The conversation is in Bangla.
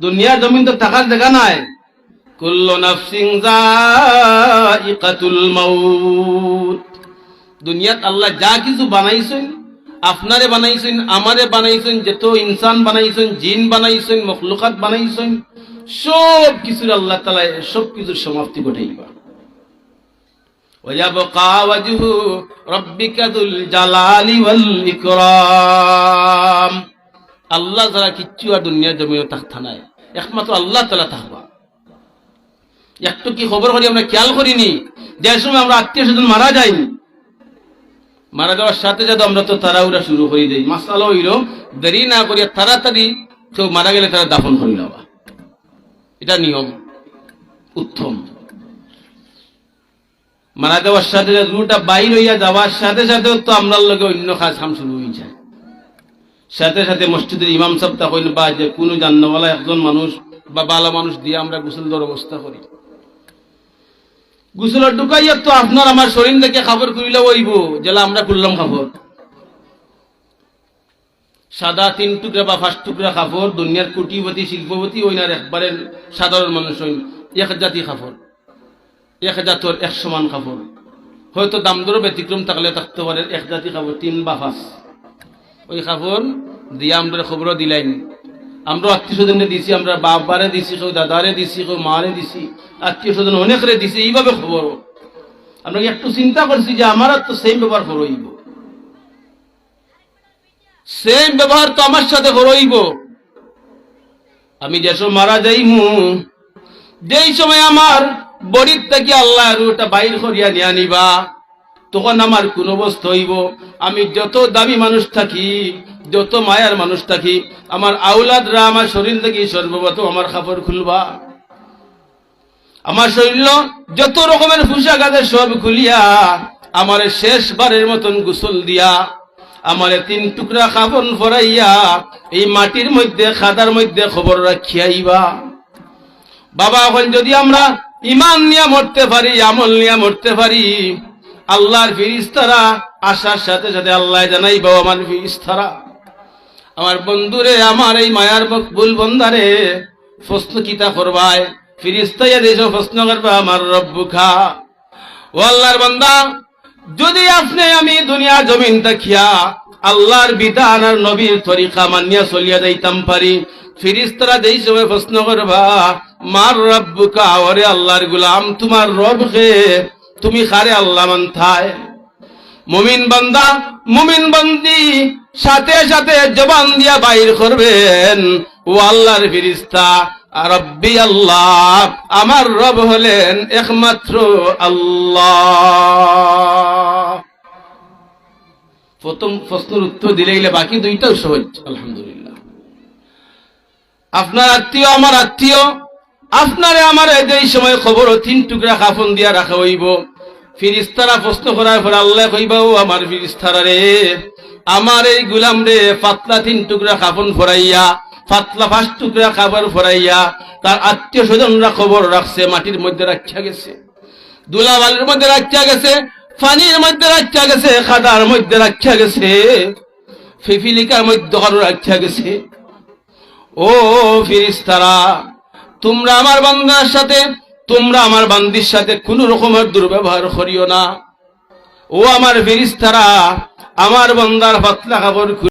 দুনিয়ার জমিন তো থাকার জায়গা নাই কুল্লু নাফসিং যায়িকাতুল মাউত দুনিয়াত আল্লাহ যা কিছু বানাইছেন আপনারে বানাইছেন আমারে বানাইছেন যত ইনসান বানাইছেন জিন বানাইছেন মখলুকাত বানাইছেন সব কিছুর আল্লাহ তালা সব কিছুর সমাপ্তি ঘটাইবা ويبقى وجه ربك ذو الجلال والإكرام আল্লাহ ছাড়া কিচ্ছু আর দুনিয়ার জমিনে থাকতা নাই। একমাত্র আল্লাহ তালা থাকবা। একটু কি খবর করি আমরা? খেয়াল করিনি। যে সময় আমরা আত্মীয় স্বজন মারা যাইনি মারা যাওয়ার সাথে সাথে আমরা তো তাড়াহুড়া শুরু হয়ে যাই। মাসালা হইল, দেরি না করিয়া তাড়াতাড়ি কেউ মারা গেলে তারা দাফন করি নেওয়া। এটা নিয়ম। উত্তম। মারা যাওয়ার সাথে রুটা বাইর হইয়া যাওয়ার সাথে সাথে তো আমরা লোকে অন্য কাজ কাম শুরু হয়ে যায়। সাথে সাথে মসজিদের ইমাম সাহেব তা কইল বা যে কোনো জান্নওয়ালা একজন মানুষ বা বালা মানুষ দিয়ে আমরা গোসল দেওয়ার অবস্থা করি। গোসলের ঢুকাইয়া তো আপনার আমার শরীর থেকে খাবার করিলে ওইব যেলা আমরা করলাম খাবার। সাদা তিন টুকরা বা পাঁচ টুকরা কাপড় দুনিয়ার কোটিপতি, শিল্পপতি ওইনার একবারে সাধারণ মানুষ হইন, এক জাতি কাপড় এক জাতর এক সমান কাপড় হয়তো দাম দরও ব্যতিক্রম থাকলে থাকতে পারে এক জাতি কাপড় তিন বা পাঁচ। ওই কাপড় দিয়ে আমরা খবরও দিলাইন। আমরা আত্মীয় স্বজনে দিছি, আমরা বাবারে দিছি কেউ দাদারে দিছি কেউ মারে দিছি আত্মীয় স্বজন অনেকরে দিছি, এইভাবে খবর। আমরা একটু চিন্তা করছি যে আমার তো সেম ব্যবহার করইব সেম ব্যবহার তো আমার সাথে করইব আমি যেসব মারা যাইমু, যেই সময় আমার বড়ির থেকে আল্লাহ ওটা বাইর করিয়া নিয়ে নিবা তখন আমার কোন অবস্থা হইব। আমি যত দামি মানুষ থাকি, যত মায়ার মানুষ থাকি, আমার আউলাদরা আমার শরীর থেকে সর্বপ্রথম আমার খাবার খুলবা। আমার শরীর যত রকমের পোশাক আছে সব খুলিয়া, আমার শেষবারের মতন গোসল দিয়া, আমার তিন টুকরা কাপড় ফরাইয়া এই মাটির মধ্যে খাদার মধ্যে খবর রাখিয়াইবা বাবা, এখন যদি আমরা ইমান নিয়ে মরতে পারি, আমল নিয়ে মরতে পারি আল্লাহর ফিরিস্তারা আসার সাথে সাথে আল্লাহ জানাইব আমার ফিরিস্তারা আমার বন্ধুরে, আমার এই মায়ার মকবুল বন্দারে প্রশ্ন কিতা করবায়? ফিরিস্তাইয়া দেশ প্রশ্ন করবা, আমার রব্বু খা ও আল্লাহর বান্দা, যদি আপনি আমি দুনিয়া জমিন দেখিয়া আল্লাহর বিধান আর নবীর তরিকা মানিয়া চলিয়া যাইতাম পারি ফিরিস্তারা যেই সময় প্রশ্ন করবা, মার রব্বুকা, ওরে আল্লাহর গুলাম, তোমার রব কে তুমি খারে আল্লাহ মানথায়। মুমিন বান্দা, মুমিন বন্দি, সাথে সাথে জবান দিয়া বাইর করবেন। ও আল্লাহর ফিরিস্তা রব্বি আল্লাহ, আমার রব হলেন একমাত্র আল্লাহ। প্রথম বাকি আপনার আত্মীয়, আমার আত্মীয় আপনারে আমার এই সময় খবর তিন টুকরা কাফন দিয়া রাখা হইব। ফিরিস্তারা প্রশ্ন করার পর আল্লাহ কইবা, ও আমার ফিরিস্তারা রে, আমার এই গুলাম রে, পাতলা তিন টুকরা কাফন ফরাইয়া, পাতলা পাঁচ টুকরা খাবার ফরাইয়া, তার আত্মীয় স্বজনরা খবর রাখছে, মাটির মধ্যে রাখিয়া গেছে, দুলাবালের মধ্যে রাখিয়া গেছে, পানির মধ্যে রাখিয়া গেছে, খাদার মধ্যে রাখিয়া গেছে, ফিফিলিকার মধ্যে রাখিয়া গেছে। ও ফিরিস্তারা তোমরা আমার বান্দার সাথে, তোমরা আমার বান্দির সাথে কোন রকমের দুর্ব্যবহার করিও না। ও আমার ফিরিস্তারা, আমার বান্দার পাতলা কাপড়